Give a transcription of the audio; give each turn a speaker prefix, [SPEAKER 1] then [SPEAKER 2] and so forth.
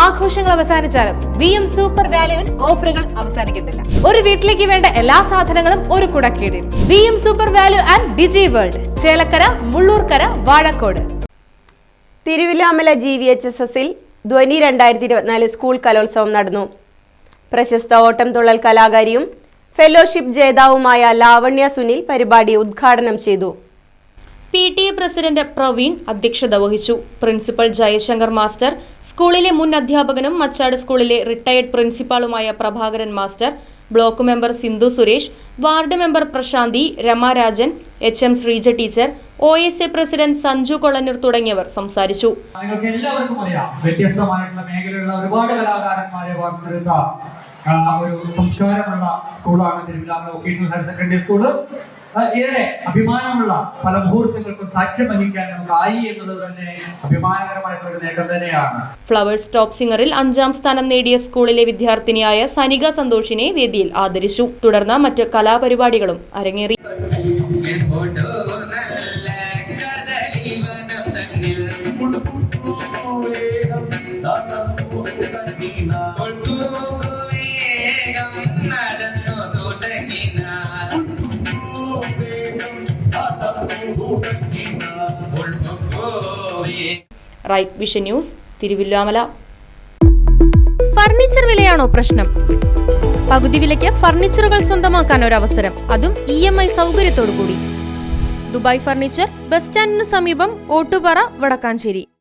[SPEAKER 1] ആഘോഷങ്ങൾ അവസാനിച്ചാലും V M super വാല്യുവിൽ ഓഫറുകൾ അവസാനിക്കുന്നില്ല ഒരു വീട്ടിലേക്ക് വേണ്ട എല്ലാ സാധനങ്ങളും ഒരു കുടക്കീടിൽ. V M super value and digi world Chelakkara Mullurkara Vazhakode.
[SPEAKER 2] Thiruvilwamala G V H S എസിൽ ധ്വനി രണ്ടായിരത്തി ഇരുപത്തിനാല് സ്കൂൾ കലോത്സവം നടന്നു. പ്രശസ്ത ഓട്ടം തുള്ളൽ കലാകാരിയും ഫെലോഷിപ്പ് ജേതാവുമായ ലാവണ്യ സുനിൽ പരിപാടി ഉദ്ഘാടനം ചെയ്തു.
[SPEAKER 3] P T A president Praveen അധ്യക്ഷത വഹിച്ചു. പ്രിൻസിപ്പൽ ജയശങ്കർ മാസ്റ്റർ സ്കൂളിലെ മുൻ അധ്യാപകനും മച്ചാട് സ്കൂളിലെ retired പ്രിൻസിപ്പാളുമായ Prabhakaran master block member Sindhu Suresh ward member Prashanthi Ramarajan H M Sreeja teacher O S A president Sanju Kolannur തുടങ്ങിയവർ സംസാരിച്ചു.
[SPEAKER 4] അറിയാം ഒരുപാട് കലാകാരന്മാരെ ഒരു സംസ്കാരമുള്ള സ്കൂളാണ് തിരുവിതാംകൂർ ഹയർ സെക്കൻഡറി സ്കൂൾ. ഏറെ അഭിമാനമുള്ള പല മുഹൂർത്തങ്ങൾക്കും സാക്ഷ്യം വഹിക്കാൻ നമുക്കായി എന്നുള്ളത് തന്നെ അഭിമാനകരമായിട്ടുള്ള ഒരു നേട്ടം തന്നെയാണ്.
[SPEAKER 3] ഫ്ലവേഴ്സ് ടോപ്പ് സിംഗറിൽ അഞ്ചാം സ്ഥാനം നേടിയ സ്കൂളിലെ വിദ്യാർത്ഥിനിയായ സനിക സന്തോഷിനെ വേദിയിൽ ആദരിച്ചു. തുടർന്ന് മറ്റ് കലാപരിപാടികളും അരങ്ങേറി. Right vision news Thiruvilwamala.
[SPEAKER 1] Furniture വിലയാണോ പ്രശ്നം? പകുതി വിലയ്ക്ക് ഫർണിച്ചറുകൾ സ്വന്തമാക്കാൻ ഒരു അവസരം അതും ഇ എം ഐ സൗകര്യത്തോടു കൂടി ദുബായ് ഫർണിച്ചർ ബസ് സ്റ്റാൻഡിന് സമീപം ഓട്ടുപാറ വടക്കാഞ്ചേരി.